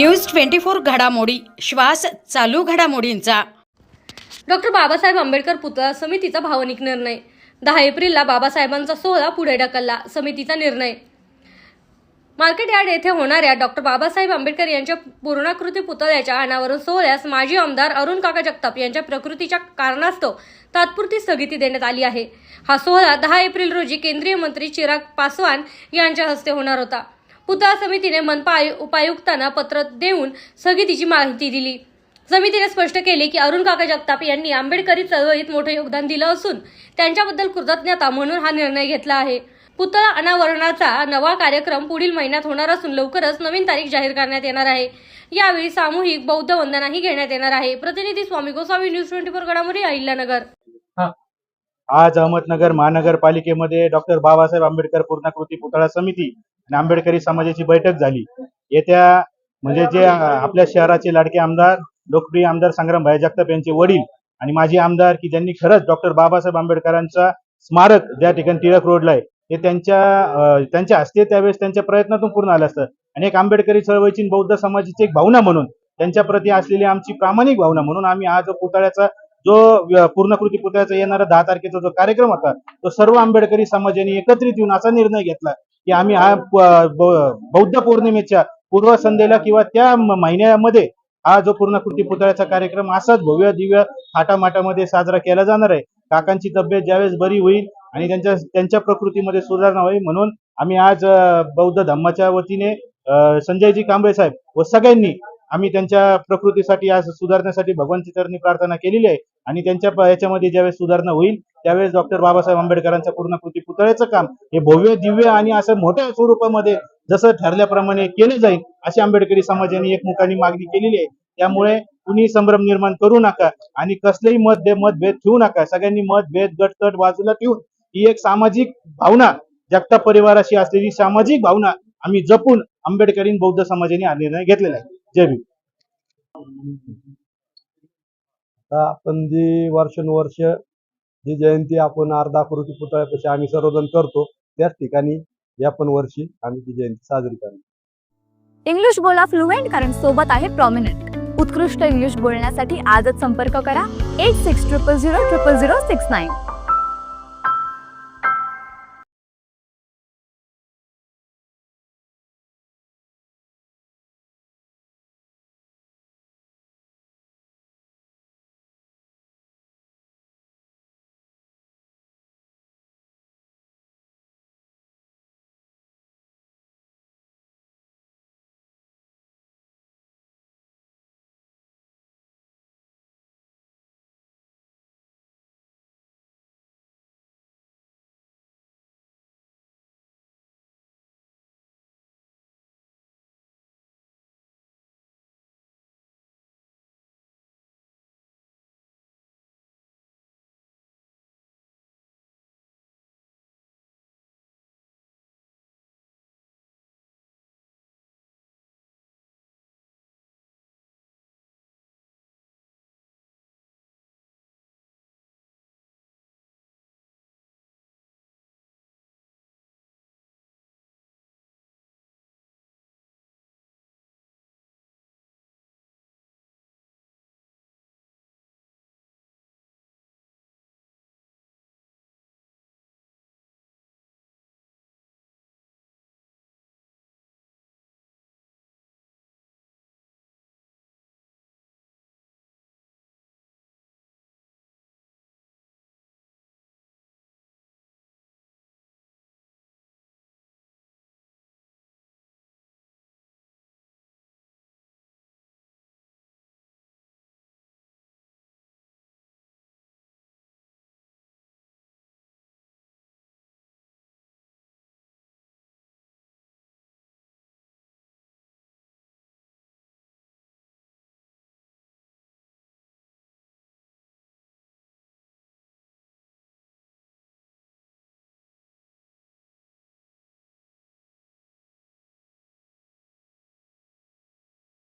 News twenty four घडामोडी श्वास चालू घडामोडींचा. डॉक्टर बाबासाहेब आंबेडकर पुतळा समितीचा भावनिक निर्णय. दहा एप्रिलला बाबासाहेबांचा सोहळा पुढे ढकलला समितीचा निर्णय. मार्केट यार्ड येथे होणाऱ्या डॉक्टर बाबासाहेब आंबेडकर यांच्या पूर्णाकृती पुतळ्याच्या अनावरण सोहळ्यास माजी आमदार अरुण काका जगताप यांच्या प्रकृतीच्या कारणास्तव तात्पुरती स्थगिती देण्यात आली आहे. हा सोहळा दहा एप्रिल रोजी केंद्रीय मंत्री चिराग पासवान यांच्या हस्ते होणार होता. पुतळा समितीने मनपा उपायुक्तांना पत्र देऊन स्थगितीची माहिती दिली. समितीने स्पष्ट केले की अरुण काका जगताप यांनी आंबेडकरी चळवळीत मोठे योगदान दिलं असून त्यांच्याबद्दल कृतज्ञता म्हणून हा निर्णय घेतला आहे. पुतळा अनावरणाचा नवा कार्यक्रम पुढील महिन्यात होणार असून लवकरच नवीन तारीख जाहीर करण्यात येणार आहे. यावेळी सामूहिक बौद्ध वंदनाही घेण्यात येणार आहे. प्रतिनिधी Swami Gosavi news twenty four घडामोडी अहिल्यानगर. आज अहमदनगर महानगरपालिकेमध्ये डॉक्टर बाबासाहेब आंबेडकर पूर्णकृती पुतळा समिती आणि आंबेडकरी समाजाची बैठक झाली. येत्या म्हणजे जे आपल्या शहराचे लाडके आमदार लोकप्रिय आमदार संग्राम भाई जगताप यांचे वडील आणि माजी आमदार की ज्यांनी खरंच डॉक्टर बाबासाहेब आंबेडकरांचा स्मारक ज्या ठिकाणी टिळक रोडला आहे ते त्यांच्या त्यांच्या हस्ते त्यावेळेस त्यांच्या प्रयत्नातून पूर्ण आलं असतं. आणि एक आंबेडकरी चळवळीची बौद्ध समाजाची एक भावना म्हणून त्यांच्या प्रती असलेली आमची प्रामाणिक भावना म्हणून आम्ही आज पुतळ्याचा जो पूर्णकृती पुतळ्याचा येणारा दहा तारखेचा जो कार्यक्रम होता तो सर्व आंबेडकरी समाजाने एकत्रित येऊन असा निर्णय घेतला की आम्ही हा बौद्ध पौर्णिमेच्या पूर्वसंध्येला किंवा त्या महिन्यामध्ये हा जो पूर्णकृती पुतळ्याचा कार्यक्रम असाच भव्य दिव्य थाटामाटामध्ये साजरा केला जाणार आहे. काकांची तब्येत ज्यावेळेस बरी होईल आणि त्यांच्या त्यांच्या प्रकृतीमध्ये सुधारणा होईल म्हणून आम्ही आज बौद्ध धम्माच्या वतीने संजयजी कांबळे साहेब व सगळ्यांनी आम्ही त्यांच्या प्रकृतीसाठी आज सुधारण्यासाठी भगवानची चरणी प्रार्थना केलेली आहे. आणि त्यांच्या याच्यामध्ये ज्यावेळेस सुधारणा होईल त्यावेळेस डॉक्टर बाबासाहेब आंबेडकरांच्या पूर्णकृती पुतळ्याचं काम हे भव्य दिव्य आणि असं मोठ्या स्वरूपामध्ये जसं ठरल्याप्रमाणे केलं जाईल अशी आंबेडकरी समाजाने एकमुखाने मागणी केलेली आहे. त्यामुळे कुणी संभ्रम निर्माण करू नका आणि कसलेही मतभेद मतभेद ठेवू नका. सगळ्यांनी मतभेद गटकट बाजूला ठेवून ही एक सामाजिक भावना जगता परिवाराशी असलेली सामाजिक भावना आम्ही जपून आंबेडकरीन बौद्ध समाजाने हा निर्णय घेतलेला आहे. जय भीम. आता आपण जी वर्षानुवर्ष जी जयंती आपण अर्धा कृती पुतळ्यापाशी आम्ही सर्वजण करतो त्याच ठिकाणी या पण वर्षी आम्ही ती जयंती साजरी करतो इंग्लिश बोला फ्लुएंट कारण सोबत आहे प्रॉमिनंट उत्कृष्ट इंग्लिश बोलण्यासाठी आजच संपर्क करा. Eight six triple zero triple zero six nine